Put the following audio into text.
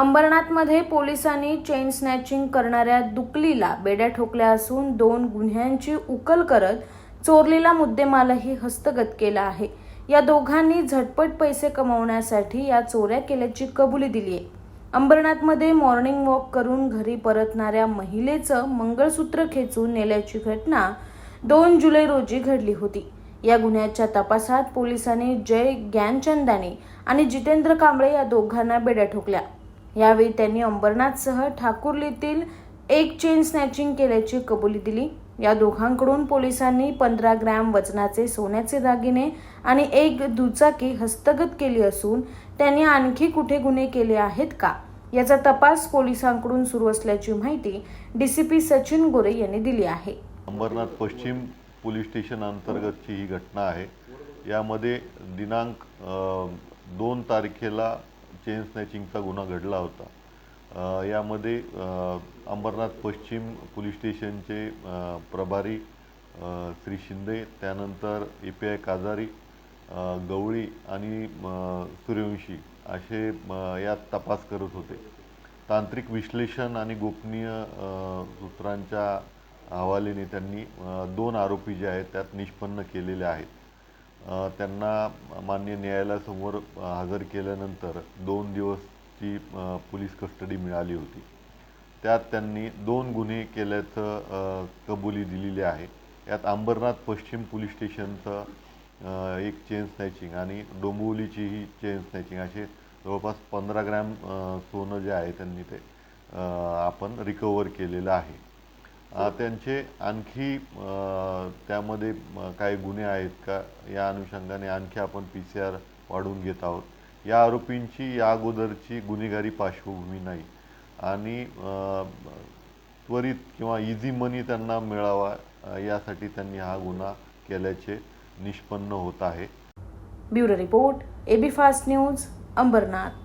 अंबरनाथमध्ये पोलिसांनी chain snatching करणाऱ्या दुकलीला बेड्या ठोकल्या असून दोन गुन्ह्यांची उकल करत चोरलेला मुद्देमालही हस्तगत केला आहे. या दोघांनी झटपट पैसे कमवण्यासाठी या चोऱ्या केल्याची कबुली दिली आहे. अंबरनाथमध्ये मॉर्निंग वॉक करून घरी परतणाऱ्या महिलेचं मंगळसूत्र खेचून नेल्याची घटना दोन जुलै रोजी घडली होती. या गुन्ह्याच्या तपासात पोलिसांनी जय ज्ञानचंदानी आणि जितेंद्र कांबळे या दोघांना बेड्या ठोकल्या. यावेळी त्यांनी अंबरनाथसह ठाकुर्लीतील एक चेन स्नॅचिंग केल्याची कबुली दिली. या दोघांकडून पोलिसांनी पंधरा ग्रॅम वजनाचे सोन्याचे दागिने आणि एक दुचाकी हस्तगत केली असून त्यांनी आणखी कुठे गुन्हे केले आहेत का? याचा तपास पोलिसांकडून सुरू असल्याची माहिती D C P Sachin Gore यांनी दिली आहे. अंबरनाथ पश्चिम पोलीस स्टेशन अंतर्गतची ही घटना आहे. यामध्ये दिनांक दोन तारखेला चेन स्नॅचिंगचा गुन्हा घडला होता. यामध्ये अंबरनाथ पश्चिम पोलीस स्टेशनचे प्रभारी श्री शिंदे त्यानंतर ए पी आय काजारी गवळी आणि सूर्यवंशी असे यात तपास करत होते. तांत्रिक विश्लेषण आणि गोपनीय सूत्रांच्या हवालेने त्यांनी दोन आरोपी जे आहेत त्यात निष्पन्न केलेले आहेत. त्यांना मान्य न्यायालयासमोर हजर केल्यानंतर दोन दिवसची पोलीस कस्टडी मिळाली होती. त्यात त्यांनी दोन गुन्हे केल्याचं कबुली दिलेली आहे. यात अंबरनाथ पश्चिम पोलीस स्टेशनचं एक चेन स्नॅचिंग आणि डोंबिवलीची ही चेन स्नॅचिंग असे जवळपास पंधरा ग्रॅम सोनं जे आहे त्यांनी ते आपण रिकवर केलेलं आहे. त्यांचे आणखी त्यामध्ये काही गुन्हे आहेत का? या अनुषंगाने आणखी आपण पी सी आर वाढवून घेत आहोत. या आरोपींची या अगोदरची गुन्हेगारी पार्श्वभूमी नाही. आणि त्वरित किंवा इझी मनी त्यांना मिळावा यासाठी त्यांनी हा गुन्हा केल्याचे निष्पन्न होत आहे. Bureau report AB fast news Ambernath.